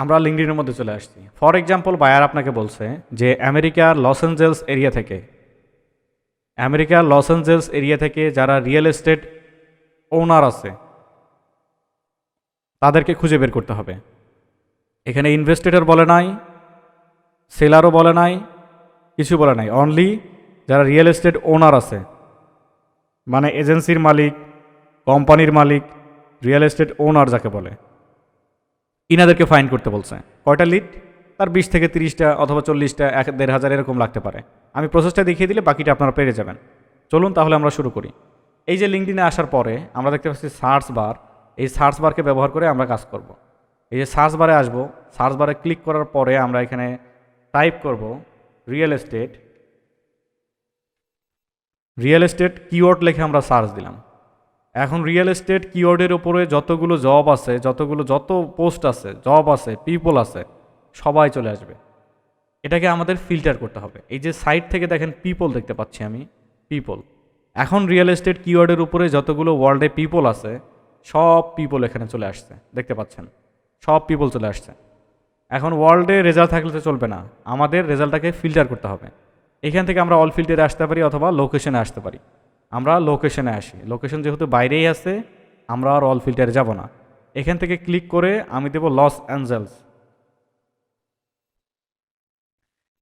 আমরা লিঙ্কডিনের মধ্যে চলে আসছি। ফর এক্সাম্পল বায়ার আপনাকে বলছে যে আমেরিকার লস অ্যাঞ্জেলস এরিয়া থেকে। আমেরিকার লস অ্যাঞ্জেলস এরিয়া থেকে যারা রিয়েল এস্টেট ওনার আছে, তাদেরকে খুঁজে বের করতে হবে। এখানে ইনভেস্টেটর বলে নাই, সেলারও বলে নাই, কিছু বলে নাই। অনলি যারা রিয়েল এস্টেট ওনার আছে মানে এজেন্সির মালিক, কোম্পানির মালিক, রিয়েল এস্টেট ওনার যাকে বলে। ইনাদেরকে ফাইন করতে বলছে। কয়টা লিড তার বিশ থেকে তিরিশটা অথবা চল্লিশটা, এক, দেড় হাজার এরকম লাগতে পারে। আমি প্রসেসটা দেখিয়ে দিলে বাকিটা আপনারা পেরে যাবেন। চলুন তাহলে আমরা শুরু করি। এই যে লিঙ্কডিনে আসার পরে আমরা দেখতে পাচ্ছি সার্চ বার এই সার্চ বারকে ব্যবহার করে আমরা কাজ করব। এই যে সার্চ বারে আসব সার্চ বারে ক্লিক করার পরে আমরা এখানে টাইপ করব real estate real estate keyword লেখে আমরা সার্চ দিলাম। এখন রিয়েল এস্টেট কিওয়ার্ডের ওপরে যতগুলো জব আছে, যতগুলো যত পোস্ট আছে জব আছে পিপল আছে, সবাই চলে আসবে। এটাকে আমাদের ফিল্টার করতে হবে। এই যে সাইট থেকে দেখেন পিপল দেখতে পাচ্ছি আমি পিপল এখন রিয়েল এস্টেট কিওয়ার্ডের উপরে যতগুলো ওয়ার্ল্ডে পিপল আছে, সব পিপল এখানে চলে আসছে, দেখতে পাচ্ছেন? সব পিপল চলে আসছে। এখন ওয়ার্ল্ডে রেজাল্ট থাকলে তো চলবে না। আমাদের রেজাল্টটাকে ফিল্টার করতে হবে। এখান থেকে আমরা অল ফিল্টারে আসতে পারি অথবা লোকেশনে আসতে পারি। আমরা লোকেশনে আসি। লোকেশন যেহেতু বাইরেই আছে, আমরা আর অল ফিল্টারে যাব না। এখান থেকে ক্লিক করে আমি দেব লস অ্যাঞ্জেলস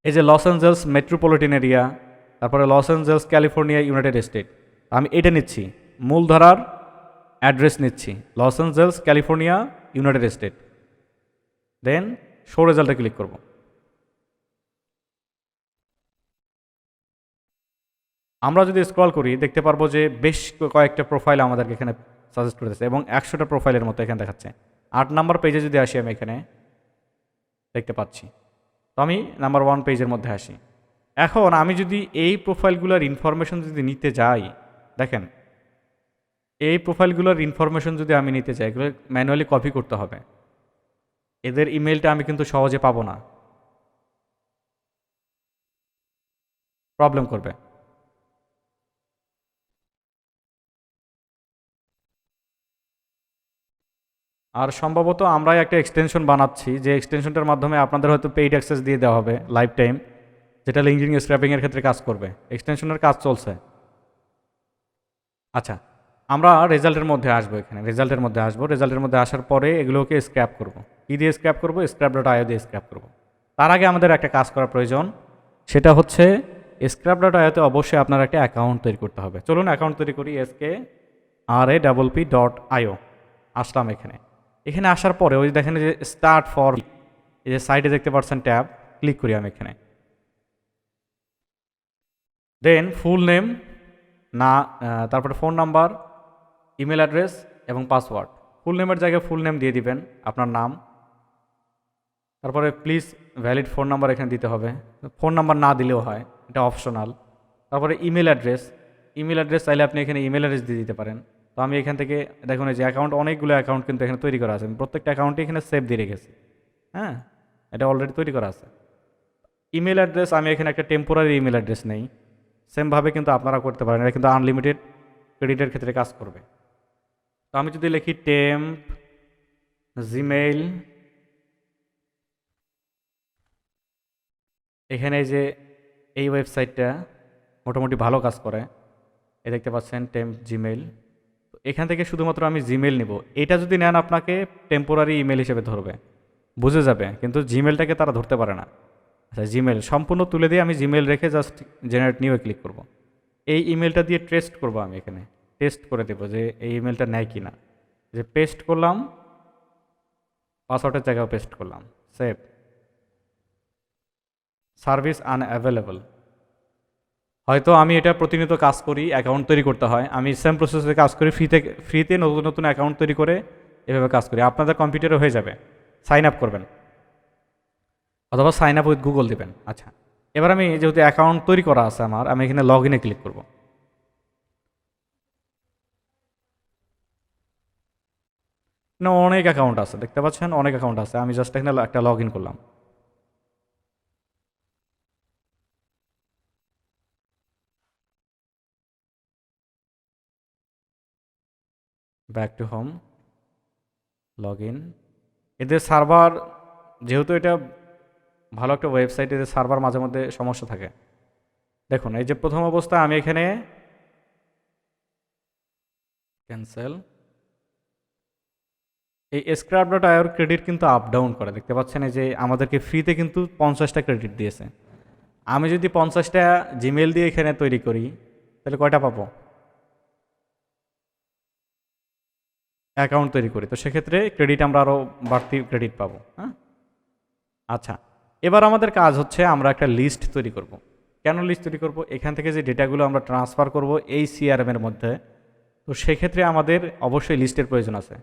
এই যে লস অ্যাঞ্জেলস মেট্রোপলিটন এরিয়া তারপরে Los Angeles California United State আমি এটা নিচ্ছি, মূলধারার অ্যাড্রেস নিচ্ছি। Los Angeles California United State then show রেজাল্টে ক্লিক করব। আমরা যদি স্ক্রল করি, দেখতে পারব যে বেশ কয়েকটা প্রোফাইল আমাদেরকে এখানে সাজেস্ট করতেছে এবং একশোটা প্রোফাইলের মতো এখানে দেখাচ্ছে। আট নাম্বার পেজে যদি আসি আমি এখানে, দেখতে পাচ্ছি। তো আমি নাম্বার ওয়ান পেজের মধ্যে আসি। এখন আমি যদি এই প্রোফাইলগুলোর ইনফরমেশন যদি নিতে যাই, দেখেন, এই প্রোফাইলগুলোর ইনফরমেশন যদি আমি নিতে চাই এগুলো ম্যানুয়ালি কপি করতে হবে। এদের ইমেলটা আমি কিন্তু সহজে পাবো না। প্রবলেম করবে। আর সম্ভবত আমরাই একটা এক্সটেনশন বানাচ্ছি, যে এক্সটেনশনটার মাধ্যমে আপনাদের হয়তো পেইড অ্যাক্সেস দিয়ে দেওয়া হবে লাইফ টাইম যেটা লিঙ্কিং স্ক্র্যাপিংয়ের ক্ষেত্রে কাজ করবে। এক্সটেনশনের কাজ চলছে। আচ্ছা আমরা রেজাল্টের মধ্যে আসব এখানে রেজাল্টের মধ্যে আসব। রেজাল্টের মধ্যে আসার পরে এগুলোকে স্ক্র্যাপ করব। কী দিয়ে স্ক্র্যাপ করব? স্ক্র্যাপ ডট আয়ো দিয়ে স্ক্র্যাপ করব। তার আগে আমাদের একটা কাজ করা প্রয়োজন, সেটা হচ্ছে স্ক্র্যাপ ডট আয়োতে অবশ্যই আপনার একটা অ্যাকাউন্ট তৈরি করতে হবে। চলুন অ্যাকাউন্ট তৈরি করি SK R A double P dot IO আসলাম এখানে। এখানে আসার পরে ওই দেখেন যে স্টার্ট ফর এই যে সাইডে দেখতে পাচ্ছেন ট্যাব ক্লিক করি আমি এখানে। দেন ফুল নেম না তারপরে ফোন নাম্বার ইমেল অ্যাড্রেস এবং পাসওয়ার্ড ফুল নেমের জায়গায় ফুল নেম দিয়ে দিবেন, আপনার নাম। তারপরে প্লিজ ভ্যালিড ফোন নাম্বার এখানে দিতে হবে। ফোন নাম্বার না দিলেও হয়, এটা অপশনাল তারপরে ইমেল অ্যাড্রেস ইমেল অ্যাড্রেস চাইলে আপনি এখানে ইমেল অ্যাড্রেস দিয়ে দিতে পারেন। তো আমি এখান থেকে, দেখুন এই যে অ্যাকাউন্ট অনেকগুলো অ্যাকাউন্ট কিন্তু এখানে তৈরি করা আছে। আমি প্রত্যেকটা অ্যাকাউন্টে এখানে সেভ দিয়ে রেখেছি। হ্যাঁ? এটা অলরেডি তৈরি করা আছে। ইমেল অ্যাড্রেস আমি এখানে একটা টেম্পোরারি ইমেল অ্যাড্রেস নেই। সেমভাবে কিন্তু আপনারা করতে পারেন। এটা কিন্তু আনলিমিটেড ক্রেডিটের ক্ষেত্রে কাজ করবে। তো আমি যদি লিখি টেম্প জিমেইল এখানে যে এই ওয়েবসাইটটা মোটামুটি ভালো কাজ করে। এ দেখতে পাচ্ছেন টেম্প জিমেইল এখান থেকে শুধুমাত্র আমি জিমেল নিব। এটা যদি নেন আপনাকে টেম্পোরারি ইমেল হিসেবে ধরবে। বুঝে যাবে, কিন্তু জিমেলটাকে তারা ধরতে পারে না। আচ্ছা জিমেল সম্পূর্ণ তুলে দিয়ে আমি জিমেল রেখে জাস্ট জেনারেট নিউয়ে ক্লিক করব। এই ইমেলটা দিয়ে টেস্ট করব আমি এখানে। টেস্ট করে দেবো যে এই ইমেলটা নেয় কি না যে পেস্ট করলাম পাসওয়ার্ডের জায়গায় পেস্ট করলাম। সেভ সার্ভিস আনঅ্যাভেলেবল হয়তো আমি এটা প্রতিনিয়ত কাজ করি অ্যাকাউন্ট তৈরি করতে হয়। আমি সেম প্রসেসে কাজ করি ফ্রিতে ফ্রিতে নতুন নতুন অ্যাকাউন্ট তৈরি করে এভাবে কাজ করি। আপনাদের কম্পিউটারে হয়ে যাবে। সাইন আপ করবেন। অথবা সাইন আপ উইথ গুগল দেবেন। আচ্ছা এবার আমি যেহেতু অ্যাকাউন্ট তৈরি করা আছে আমার, আমি এখানে লগ ইনে ক্লিক করব। না অনেক অ্যাকাউন্ট আছে, দেখতে পাচ্ছেন? অনেক অ্যাকাউন্ট আছে। আমি জাস্ট এখানে একটা লগ ইন করলাম। Back to home log in এদের সার্ভার যেহেতু এটা ভালো একটা ওয়েবসাইটে সার্ভার মাঝে মধ্যে সমস্যা থাকে। দেখুন, এই যে প্রথম অবস্থায় আমি এখানে ক্যান্সেল এই স্ক্র্যাপ ডট আয়োর ক্রেডিট কিন্তু আপ ডাউন করে। দেখতে পাচ্ছেন, এই যে আমাদেরকে ফ্রিতে কিন্তু পঞ্চাশটা ক্রেডিট দিয়েছে। আমি যদি পঞ্চাশটা জিমেল দিয়ে এখানে তৈরি করি, তাহলে কয়টা পাবো? অ্যাকাউন্ট তৈরি করি। তো সেক্ষেত্রে ক্রেডিট আমরা আরও বাড়তি ক্রেডিট পাবো হ্যাঁ? আচ্ছা এবার আমাদের কাজ হচ্ছে আমরা একটা লিস্ট তৈরি করব। কেন লিস্ট তৈরি করব? এখান থেকে যে ডেটাগুলো আমরা ট্রান্সফার করব এই সিআরএম এর মধ্যে। তো সেক্ষেত্রে আমাদের অবশ্যই লিস্টের প্রয়োজন আছে।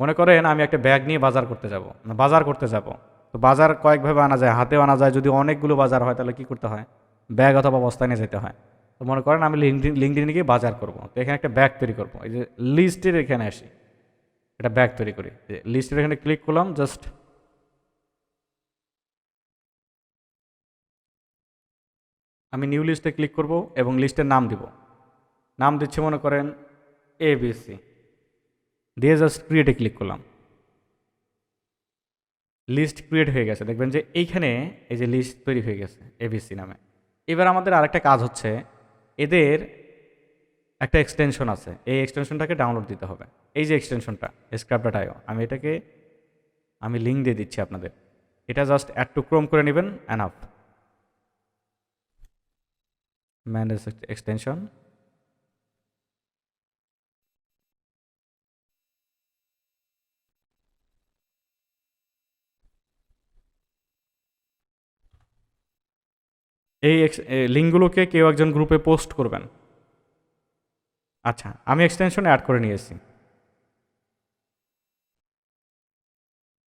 মনে করেন আমি একটা ব্যাগ নিয়ে বাজার করতে যাব। বাজার করতে যাব। তো বাজার কয়েকভাবে আনা যায়, হাতেও আনা যায়। যদি অনেকগুলো বাজার হয় তাহলে কি করতে হয়? ব্যাগ অথবা বস্তায় নিয়ে যেতে হয়। তো মনে করেন আমি লিঙ্কডিন লিঙ্কডিনে গিয়ে বাজার করব। তো এখানে একটা ব্যাগ তৈরি করব। এই যে লিস্টের এখানে আসি। একটা ব্যাগ তৈরি করি। লিস্টের এখানে ক্লিক করলাম জাস্ট আমি নিউ লিস্টে ক্লিক করব এবং লিস্টের নাম দিব। নাম দিচ্ছি মনে করেন এ বিসি দিয়ে জাস্ট ক্রিয়েটে ক্লিক করলাম। লিস্ট ক্রিয়েট হয়ে গেছে। দেখবেন যে এইখানে এই যে লিস্ট তৈরি হয়ে গেছে এবিসি নামে। এবার আমাদের আরেকটা কাজ হচ্ছে এদের একটা এক্সটেনশন আছে। এই এক্সটেনশনটাকে ডাউনলোড দিতে হবে। এই যে এক্সটেনশনটা স্ক্রাপডাটাইও আমি এটাকে, আমি লিঙ্ক দিয়ে দিচ্ছি আপনাদের। এটা জাস্ট অ্যাড টু ক্রোম করে নেবেন অ্যান আপ ম্যানেজ এক্সটেনশন এই লিঙ্কগুলোকে কেউ একজন গ্রুপে পোস্ট করবেন। আচ্ছা আমি এক্সটেনশন অ্যাড করে নিয়েছি।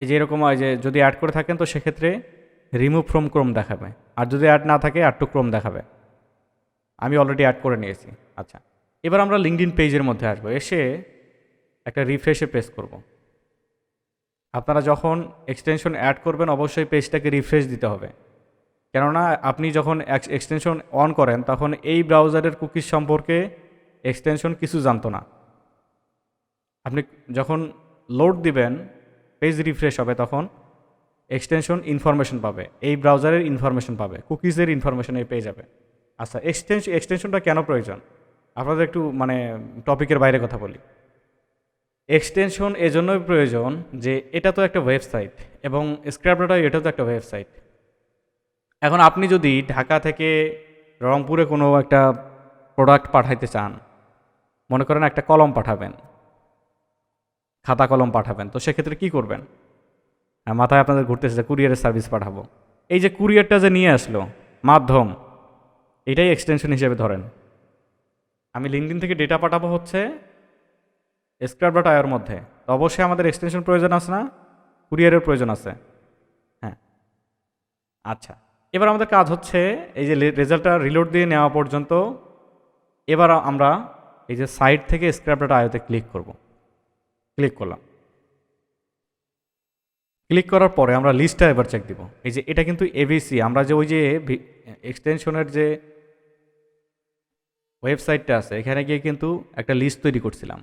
এই যে এরকম হয় যে যদি অ্যাড করে থাকেন তো সেক্ষেত্রে রিমুভ ফ্রম ক্রোম দেখাবে। আর যদি অ্যাড না থাকে অ্যাড টু ক্রোম দেখাবে। আমি অলরেডি অ্যাড করে নিয়েছি। আচ্ছা এবার আমরা লিঙ্কডিন পেজের মধ্যে আসব। এসে একটা রিফ্রেশে প্রেস করব। আপনারা যখন এক্সটেনশন অ্যাড করবেন, অবশ্যই পেজটাকে রিফ্রেশ দিতে হবে। কেননা আপনি যখন এক্সটেনশন অন করেন, তখন এই ব্রাউজারের কুকিজ সম্পর্কে এক্সটেনশন কিছু জানতো না। আপনি যখন লোড দিবেন পেজ রিফ্রেশ হবে, তখন এক্সটেনশন ইনফরমেশন পাবে, এই ব্রাউজারের ইনফরমেশন পাবে কুকিজের ইনফরমেশন এই পেয়ে যাবে। আচ্ছা এক্সটেনশন এক্সটেনশনটা কেন প্রয়োজন? আপনাদের একটু মানে টপিকের বাইরে কথা বলি। এক্সটেনশন এজন্যই প্রয়োজন যে, এটা তো একটা ওয়েবসাইট এবং স্ক্র্যাপডাটা এটা তো একটা ওয়েবসাইট এখন আপনি যদি ঢাকা থেকে রংপুরে কোনো একটা প্রোডাক্ট পাঠাইতে চান, মনে করেন একটা কলম পাঠাবেন, খাতা কলম পাঠাবেন, তো সেক্ষেত্রে কি করবেন? মাথায় আপনাদের ঘুরতেছে যে কুরিয়ারের সার্ভিস পাঠাবো। এই যে কুরিয়ারটা যে নিয়ে আসলো, মাধ্যম, এটাই এক্সটেনশন হিসেবে ধরেন। আমি লিঙ্কডিন থেকে ডেটা পাঠাবো হচ্ছে স্ক্রাব ডট আয়ের মধ্যে। তো অবশ্যই আমাদের এক্সটেনশন প্রয়োজন আছে না? কুরিয়ারের প্রয়োজন আছে। হ্যাঁ। আচ্ছা। এবার আমাদের কাজ হচ্ছে এই যে রেজাল্টটা রিলোড দিয়ে নেওয়া পর্যন্ত, এবার আমরা এই যে সাইট থেকে স্ক্র্যাপ ডাটা আয়োতে ক্লিক করব। ক্লিক করলাম। ক্লিক করার পরে আমরা লিস্টটা এবার চেক দিব। এই যে এটা কিন্তু এবিসি আমরা যে ওই যে এক্সটেনশনের যে ওয়েবসাইটটা আছে, এখানে গিয়ে কিন্তু একটা লিস্ট তৈরি করছিলাম।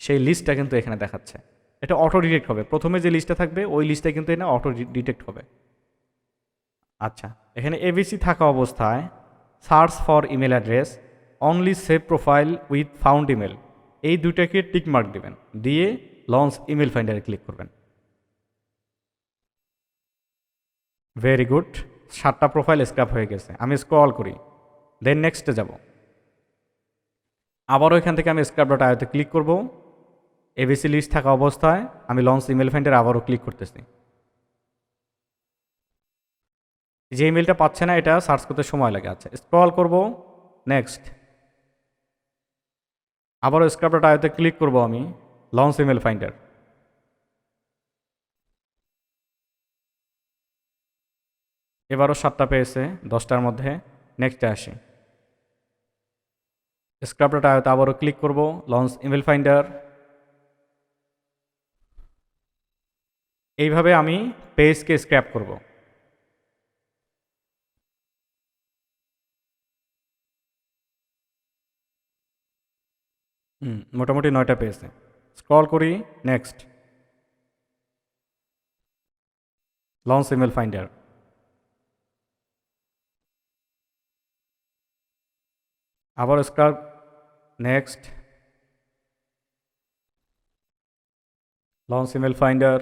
সেই লিস্টটা কিন্তু এখানে দেখাচ্ছে। এটা অটো ডিটেক্ট হবে। প্রথমে যে লিস্টটা থাকবে, ওই লিস্টটা কিন্তু এখানে অটো ডিটেক্ট হবে। আচ্ছা এখানে এবিসি থাকা অবস্থায় search for email address only save profile with found email এই দুইটাকে টিক মার্ক দেবেন, দিয়ে লঞ্চ ইমেল ফাইন্ডারে ক্লিক করবেন। ভেরি গুড সাতটা প্রোফাইল স্ক্রাপ হয়ে গেছে, আমি স্ক্রল করি। দেন নেক্সটে যাব। আবারও এখান থেকে আমি স্ক্রাপ ডট আয়তে ক্লিক করব। এবিসি লিস্ট থাকা অবস্থায় আমি লঞ্চ ইমেল ফাইন্ডারে আবারও ক্লিক করতেছি। যে ইমেলটা পাচ্ছে না, এটা সার্চ করতে সময় লাগে। আচ্ছা স্ক্রল করব, নেক্সট। আবারও স্ক্রাপটা আয়তে ক্লিক করব আমি, লঞ্চ ইমেল ফাইন্ডার। এবারও সাতটা পেয়েছে, দশটার মধ্যে, নেক্সটে আসি। স্ক্রাপটা আয়তে আবারও ক্লিক করব, লঞ্চ ইমেল ফাইন্ডার। এইভাবে আমি পেজকে স্ক্র্যাপ করব। মোটামুটি নয়টা পেয়েছে। স্ক্রল করি, নেক্সট। লঞ্চ ইমেল ফাইন্ডার আবার scrub next launch email finder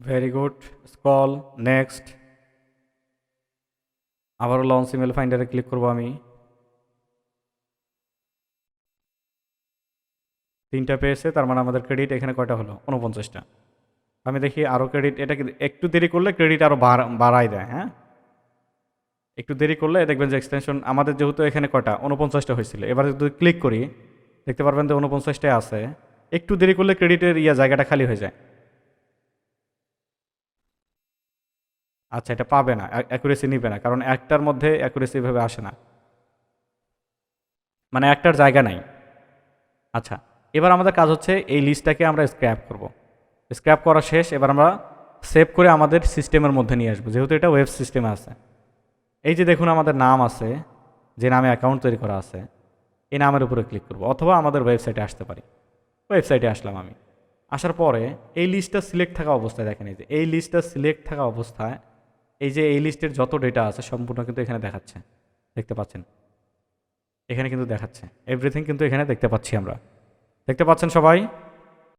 very good scroll next আবারও লঞ্চ ইমেল ফাইন্ডারে ক্লিক করব আমি। তিনটা পেয়েছে, তার মানে আমাদের ক্রেডিট এখানে কয়টা হলো? উনপঞ্চাশটা আমি দেখি আরও ক্রেডিট এটা একটু দেরি করলে ক্রেডিট আরও বাড়াই দেয় হ্যাঁ? একটু দেরি করলে দেখবেন যে এক্সটেনশন আমাদের যেহেতু এখানে কটা উনপঞ্চাশটা হয়েছিল। এবারে যদি ক্লিক করি, দেখতে পারবেন যে উনপঞ্চাশটায় আছে। একটু দেরি করলে ক্রেডিটের ইয়া জায়গাটা খালি হয়ে যায়। আচ্ছা এটা পাবে না অ্যাকুরেসি নিবে না, কারণ একটার মধ্যে অ্যাকুরেসি ভাবে আসে না। মানে একটার জায়গা নাই। আচ্ছা এবার আমাদের কাজ হচ্ছে এই লিস্টটাকে আমরা স্ক্র্যাপ করব। স্ক্র্যাপ করা শেষ, এবার আমরা সেভ করে আমাদের সিস্টেমের মধ্যে নিয়ে আসব, যেহেতু এটা ওয়েব সিস্টেমে আছে। এই যে দেখুন, আমাদের নাম আছে, যে নামে অ্যাকাউন্ট তৈরি করা আছে, এই নামের উপরে ক্লিক করব, অথবা আমাদের ওয়েবসাইটে আসতে পারি। ওয়েবসাইটে আসলাম আমি। আসার পরে এই লিস্টটা সিলেক্ট থাকা অবস্থায় দেখেন এই যে, এই লিস্টটা সিলেক্ট থাকা অবস্থায় এই যে এই লিস্টের যত ডেটা আছে সম্পূর্ণ কিন্তু এখানে দেখাচ্ছে। দেখতে পাচ্ছেন? এখানে কিন্তু দেখাচ্ছে। এভরিথিং কিন্তু এখানে দেখতে পাচ্ছি আমরা। দেখতে পাচ্ছেন সবাই?